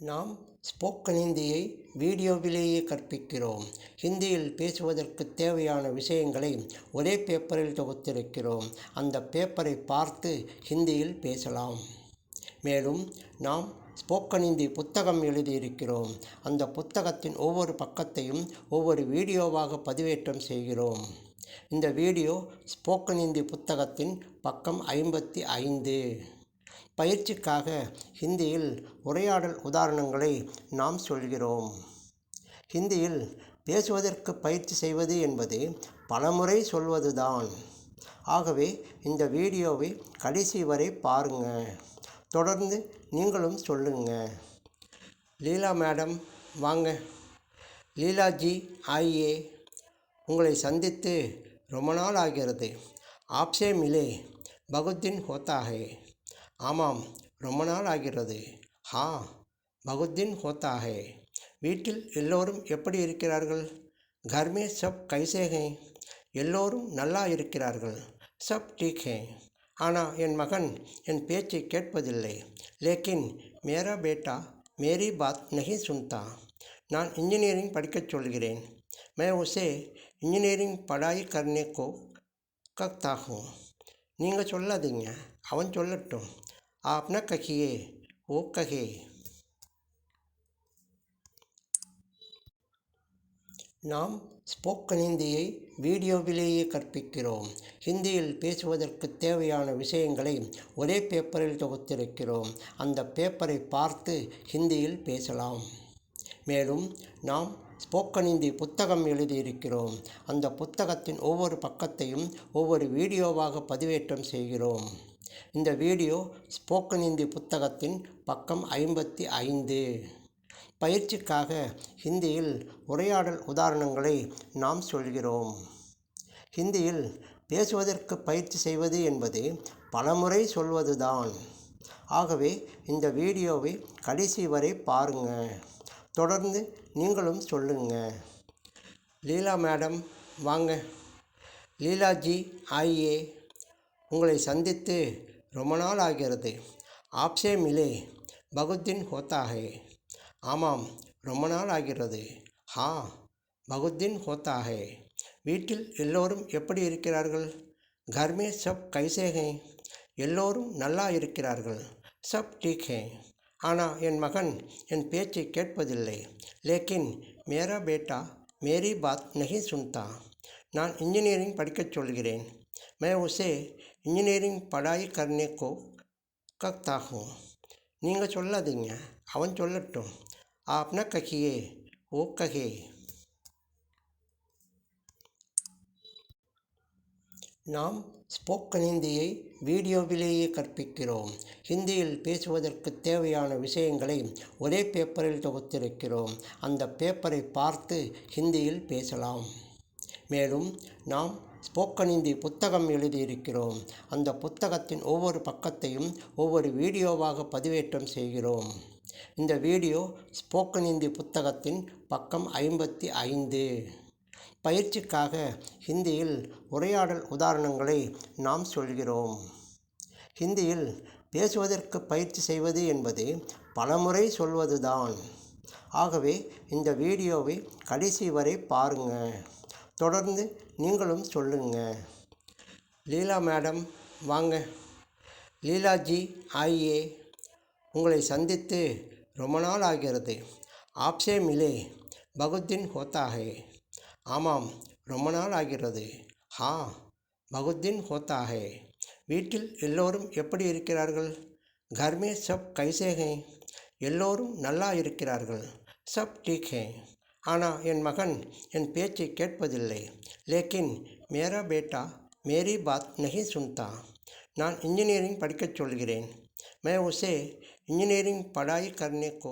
நாம் ஸ்போக்கன் ஹிந்தியை வீடியோவிலேயே கற்பிக்கிறோம். ஹிந்தியில் பேசுவதற்கு தேவையான விஷயங்களை ஒரே பேப்பரில் தொகுத்திருக்கிறோம். அந்த பேப்பரை பார்த்து ஹிந்தியில் பேசலாம். மேலும் நாம் ஸ்போக்கன் ஹிந்தி புத்தகம் எழுதியிருக்கிறோம். அந்த புத்தகத்தின் ஒவ்வொரு பக்கத்தையும் ஒவ்வொரு வீடியோவாக பதிவேற்றம் செய்கிறோம். இந்த வீடியோ ஸ்போக்கன் ஹிந்தி புத்தகத்தின் பக்கம் ஐம்பத்தி ஐந்து. பயிற்சிக்காக ஹிந்தியில் உரையாடல் உதாரணங்களை நாம் சொல்கிறோம். ஹிந்தியில் பேசுவதற்கு பயிற்சி செய்வது என்பது பலமுறை சொல்வதுதான். ஆகவே இந்த வீடியோவை கடைசி வரை பாருங்க. தொடர்ந்து நீங்களும் சொல்லுங்க. லீலா மேடம் வாங்க. லீலாஜி ஆயே உங்களை சந்தித்து ரொம்ப நாள் ஆகிறது. ஆப்சே மிலே. பகுத்தின் ஹோத்தா ஆமாம் ரொம்ப நாள் ஆகிறது ஹா பகுத்தின் ஹோத்தா ஹே வீட்டில் எல்லோரும் எப்படி இருக்கிறார்கள் கர்மே சப் கைசே ஹே எல்லோரும் நல்லா இருக்கிறார்கள் சப் டீக் ஹே ஆனால் என் மகன் என் பேச்சை கேட்பதில்லை லேக்கின் மேரா பேட்டா மேரி பாத் நகி சுன்தா நான் இன்ஜினியரிங் படிக்கச் சொல்கிறேன் मैं उसे इंजीनियरिंग पढ़ाई करने को कहता हूँ நீங்கள் சொல்லாதீங்க அவன் சொல்லட்டும் आप न कहिए वो कहे நாம் ஸ்போக்கன் ஹிந்தியை வீடியோவிலேயே கற்பிக்கிறோம் ஹிந்தியில் பேசுவதற்கு தேவையான விஷயங்களை ஒரே பேப்பரில் தொகுத்திருக்கிறோம் அந்த பேப்பரை பார்த்து ஹிந்தியில் பேசலாம் மேலும் நாம் ஸ்போக்கன் ஹிந்தி புத்தகம் எழுதியிருக்கிறோம் அந்த புத்தகத்தின் ஒவ்வொரு பக்கத்தையும் ஒவ்வொரு வீடியோவாக பதிவேற்றம் செய்கிறோம் இந்த வீடியோ ஸ்போக்கன் ஹிந்தி புத்தகத்தின் பக்கம் ஐம்பத்தி ஐந்து. பயிற்சிக்காக ஹிந்தியில் உரையாடல் உதாரணங்களை நாம் சொல்கிறோம். ஹிந்தியில் பேசுவதற்கு பயிற்சி செய்வது என்பது பலமுறை சொல்வதுதான். ஆகவே இந்த வீடியோவை கடைசி வரை பாருங்க. தொடர்ந்து நீங்களும் சொல்லுங்க. லீலா மேடம் வாங்க. லீலாஜி ஆயே உங்களை சந்தித்து ரொம்ப நாள் ஆகிறது. ஆப்சே மிலே பகுத்தின் ஹோத்தா ஹே ஆமாம் ரொம்ப நாள் ஆகிறது. ஹா பகுத்தின் ஹோத்தா ஹே வீட்டில் எல்லோரும் எப்படி இருக்கிறார்கள்? கர்மே சப் கைசேகை எல்லோரும் நல்லா இருக்கிறார்கள். சப் டீக்கே ஆனால் என் மகன் என் பேச்சை கேட்பதில்லை. லேக்கின் மேரா பேட்டா மேரி பாத் நகி சுன்தா நான் இன்ஜினியரிங் படிக்கச் சொல்கிறேன். मैं उसे इंजीनियरिंग पढ़ाई करने को कहता हूँ நீங்கள் சொல்லாதீங்க அவன் சொல்லட்டும் आप न कहिए वो कहे நாம் ஸ்போக்கன் ஹிந்தியை வீடியோவிலேயே கற்பிக்கிறோம் ஹிந்தியில் பேசுவதற்கு தேவையான விஷயங்களை ஒரே பேப்பரில் தொகுத்திருக்கிறோம் அந்த பேப்பரை பார்த்து ஹிந்தியில் பேசலாம் மேலும் நாம் ஸ்போக்கன் இந்தி புத்தகம் எழுதியிருக்கிறோம். அந்த புத்தகத்தின் ஒவ்வொரு பக்கத்தையும் ஒவ்வொரு வீடியோவாக பதிவேற்றம் செய்கிறோம். இந்த வீடியோ ஸ்போக்கன் இந்தி புத்தகத்தின் பக்கம் ஐம்பத்தி ஐந்து. பயிற்சிக்காக ஹிந்தியில் உரையாடல் உதாரணங்களை நாம் சொல்கிறோம். ஹிந்தியில் பேசுவதற்கு பயிற்சி செய்வது என்பது பலமுறை சொல்வதுதான். ஆகவே இந்த வீடியோவை கடைசி வரை பாருங்கள் தொடர்ந்து நீங்களும் சொல்லுங்க. லீலா மேடம் வாங்க. லீலாஜி ஆயே உங்களை சந்தித்து ரொம்ப நாள் ஆகிறது. ஆப்சே மிலே பகுத்தின் ஹோத்தாகே. ஆமாம் ரொம்ப நாள் ஆகிறது. ஹா பகுத்தின் ஹோத்தாகே. வீட்டில் எல்லோரும் எப்படி இருக்கிறார்கள்? கர்மே சப் கைசே எல்லோரும் நல்லா இருக்கிறார்கள். சப் டீக். ஹே ஆனால் என் மகன் என் பேச்சை கேட்பதில்லை லேக்கின் மேரா பேட்டா மேரி பாத் நகி சுன்தா நான் இன்ஜினியரிங் படிக்கச் சொல்கிறேன் मैं उसे इंजीनियरिंग पढ़ाई करने को